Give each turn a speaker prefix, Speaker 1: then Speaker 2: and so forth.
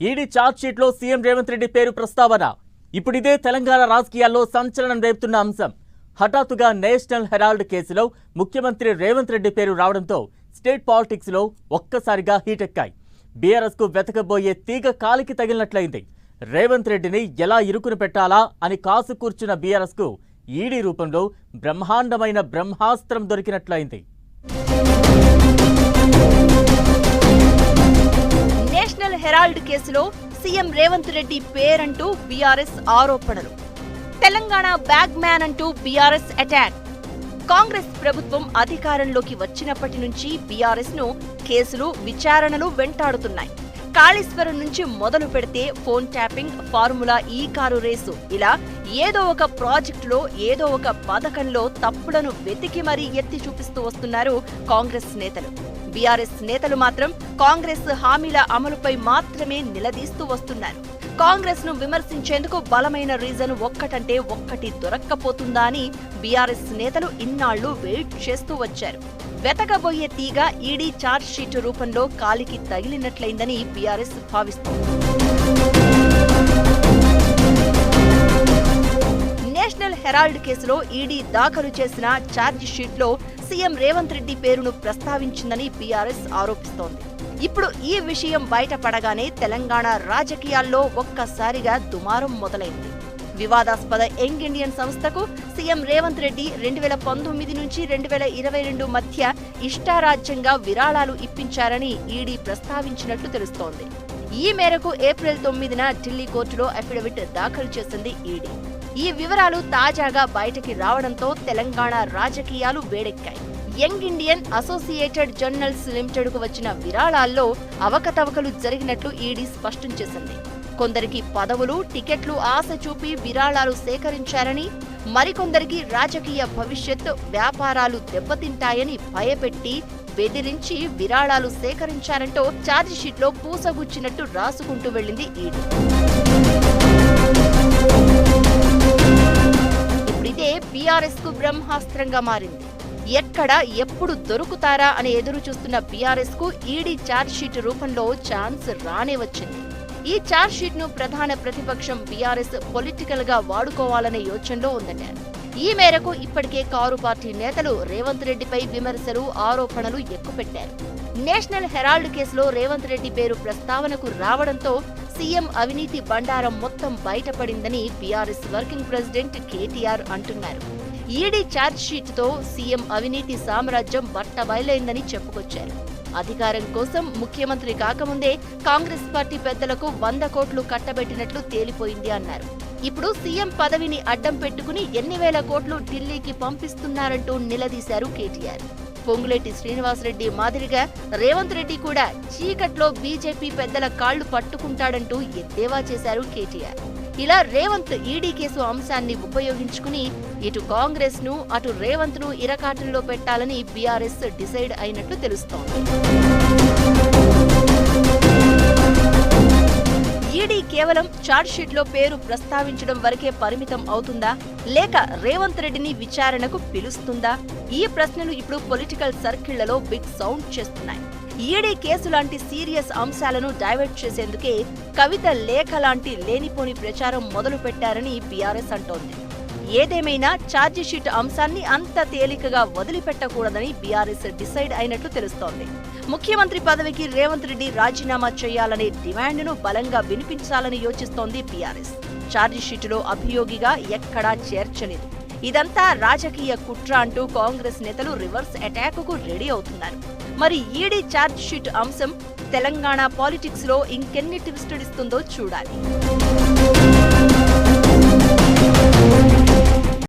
Speaker 1: ED చార్జ్షీట్లో CM Revanth Reddy పేరు ప్రస్తావన. ఇప్పుడు ఇదే తెలంగాణ రాజకీయాల్లో సంచలనం రేపుతున్న అంశం. హఠాత్తుగా నేషనల్ హెరాల్డ్ కేసులో ముఖ్యమంత్రి రేవంత్ రెడ్డి పేరు రావడంతో స్టేట్ పాలిటిక్స్లో ఒక్కసారిగా హీటెక్కాయి. బీఆర్ఎస్కు వెతకబోయే తీగ కాలికి తగిలినట్లయింది. రేవంత్ రెడ్డిని ఎలా ఇరుకును పెట్టాలా అని కాసు కూర్చున్న బీఆర్ఎస్కు ఈడీ రూపంలో బ్రహ్మాండమైన బ్రహ్మాస్త్రం దొరికినట్లయింది.
Speaker 2: నేషనల్ హెరాల్డ్ కేసులో సీఎం రేవంత్ రెడ్డి పేరంటూ బీఆర్ఎస్ ఆరోపణలు. తెలంగాణ బ్యాగ్ మ్యాన్ అంటూ బీఆర్ఎస్ అటాక్. కాంగ్రెస్ ప్రభుత్వం అధికారంలోకి వచ్చినప్పటి నుంచి బీఆర్ఎస్ను కేసులు విచారణలు వెంటాడుతున్నాయి. కాళేశ్వరం నుంచి మొదలు పెడితే phone tapping formula E car race. ఇలా ఏదో ఒక ప్రాజెక్టులో ఏదో ఒక పథకంలో తప్పులను వెతికి మరీ ఎత్తి చూపిస్తూ వస్తున్నారు కాంగ్రెస్ నేతలు. బీఆర్ఎస్ నేతలు మాత్రం కాంగ్రెస్ హామీల అమలుపై మాత్రమే నిలదీస్తూ వస్తున్నారు. కాంగ్రెస్ను విమర్శించేందుకు బలమైన రీజన్ ఒక్కటంటే ఒక్కటి దొరక్కపోతుందా అని బీఆర్ఎస్ నేతలు ఇన్నాళ్ళు వెయిట్ చేస్తూ వచ్చారు. వెతకబోయే తీగ ఈడీ ఛార్జ్షీట్ రూపంలో కాలికి తగిలినట్లయిందని బీఆర్ఎస్ భావిస్తోంది. నేషనల్ హెరాల్డ్ కేసులో ఈడీ దాఖలు చేసిన ఛార్జ్ షీట్లో సీఎం రేవంత్ రెడ్డి పేరును ప్రస్తావించిందని బీఆర్ఎస్ ఆరోపిస్తోంది. ఇప్పుడు ఈ విషయం బయటపడగానే తెలంగాణ రాజకీయాల్లో ఒక్కసారిగా దుమారం మొదలైంది. వివాదాస్పద యంగ్ ఇండియన్ సంస్థకు సీఎం రేవంత్ రెడ్డి రెండు వేల పంతొమ్మిది నుంచి రెండు వేల ఇరవై రెండు మధ్య ఇష్టారాజ్యంగా విరాళాలు ఇప్పించారని ఈడీ ప్రస్తావించినట్లు తెలుస్తోంది. ఈ మేరకు ఏప్రిల్ తొమ్మిదిన ఢిల్లీ కోర్టులో అఫిడవిట్ దాఖలు చేసింది ఈడీ. ఈ వివరాలు తాజాగా బయటకి రావడంతో తెలంగాణ రాజకీయాలు వేడెక్కాయి. యంగ్ ఇండియన్ అసోసియేటెడ్ జర్నల్స్ లిమిటెడ్కు వచ్చిన విరాళాల్లో అవకతవకలు జరిగినట్లు ఈడీ స్పష్టం చేసింది. కొందరికి పదవులు టికెట్లు ఆశ చూపి విరాళాలు సేకరించారని మరికొందరికి రాజకీయ భవిష్యత్ వ్యాపారాలు దెబ్బతింటాయని భయపెట్టి బెదిరించి విరాళాలు సేకరించారంటూ ఛార్జిషీట్లో పూసగుచ్చినట్టు రాసుకుంటూ వెళ్ళింది ఈడీ. బీఆర్ఎస్కు బ్రహ్మాస్త్రంగా మారింది. ఎక్కడ ఎప్పుడు దొరుకుతారా అని ఎదురు చూస్తున్న బీఆర్ఎస్కు ఈడీ చార్జ్షీట్ రూపంలో ఛాన్స్ రానే వచ్చింది. ఈ చార్జ్షీట్ను ప్రధాన ప్రతిపక్షం బీఆర్ఎస్ పొలిటికల్గా వాడుకోవాలనే యోచనలో ఉందట. ఈ మేరకు ఇప్పటికే కారు పార్టీ నేతలు రేవంత్ రెడ్డిపై విమర్శలు ఆరోపణలు ఎక్కుపెట్టారు. నేషనల్ హెరాల్డ్ కేసులో రేవంత్ రెడ్డి పేరు ప్రస్తావనకు రావడంతో సీఎం అవినీతి బండారం మొత్తం బయటపడిందని బీఆర్ఎస్ వర్కింగ్ ప్రెసిడెంట్ కేటీఆర్ అంటున్నారు. ఈడీ ఛార్జ్షీట్తో సీఎం అవినీతి సామ్రాజ్యం బట్టబయలైందని చెప్పుకొచ్చారు. అధికారం కోసం ముఖ్యమంత్రి కాకముందే కాంగ్రెస్ పార్టీ పెద్దలకు వంద కోట్లు కట్టబెట్టినట్లు తేలిపోయింది అన్నారు. ఇప్పుడు సీఎం పదవిని అడ్డం పెట్టుకుని ఎన్ని వేల కోట్లు ఢిల్లీకి పంపిస్తున్నారంటూ నిలదీశారు కేటీఆర్. పొంగులేటి శ్రీనివాసరెడ్డి మాదిరిగా రేవంత్ రెడ్డి కూడా చీకట్లో బీజేపీ పెద్దల కాళ్ళు పట్టుకుంటాడంటూ ఎద్దేవా చేశారు కేటీఆర్. ఇలా రేవంత్ ఈడీ కేసు అంశాన్ని ఉపయోగించుకుని ఇటు కాంగ్రెస్ను అటు రేవంత్ను ఇరకాటంలో పెట్టాలని బీఆర్ఎస్ డిసైడ్ అయినట్లు తెలుస్తోంది. ఈడీ కేవలం ఛార్జ్లో పేరు ప్రస్తావించడం వరకే పరిమితం అవుతుందా? లేక రేవంత్ రెడ్డిని విచారణకు పిలుస్తుందా? ఈ ప్రశ్నలు ఇప్పుడు పొలిటికల్ సర్కిళ్ళలో బిగ్ సౌండ్ చేస్తున్నాయి. ఈడీ కేసు లాంటి సీరియస్ అంశాలను డైవర్ట్ చేసేందుకే కవిత లేఖ లాంటి లేనిపోని ప్రచారం మొదలు పెట్టారని బీఆర్ఎస్ అంటోంది. ఏదేమైనా ఛార్జిషీట్ అంశాన్ని అంత తేలికగా వదిలిపెట్టకూడదని బీఆర్ఎస్ డిసైడ్ అయినట్లు తెలుస్తోంది. ముఖ్యమంత్రి పదవికి రేవంత్ రెడ్డి రాజీనామా చేయాలనే డిమాండ్ను బలంగా వినిపించాలని యోచిస్తోంది బీఆర్ఎస్. ఛార్జిషీటులో అభియోగిగా ఎక్కడా చేర్చలేదు. ఇదంతా రాజకీయ కుట్ర అంటూ కాంగ్రెస్ నేతలు రివర్స్ అటాక్ రెడీ అవుతున్నారు. మరి ఈడీ ఛార్జ్షీట్ అంశం తెలంగాణ పాలిటిక్స్లో ఇంకెన్ని ట్విస్టుడిస్తుందో చూడాలి.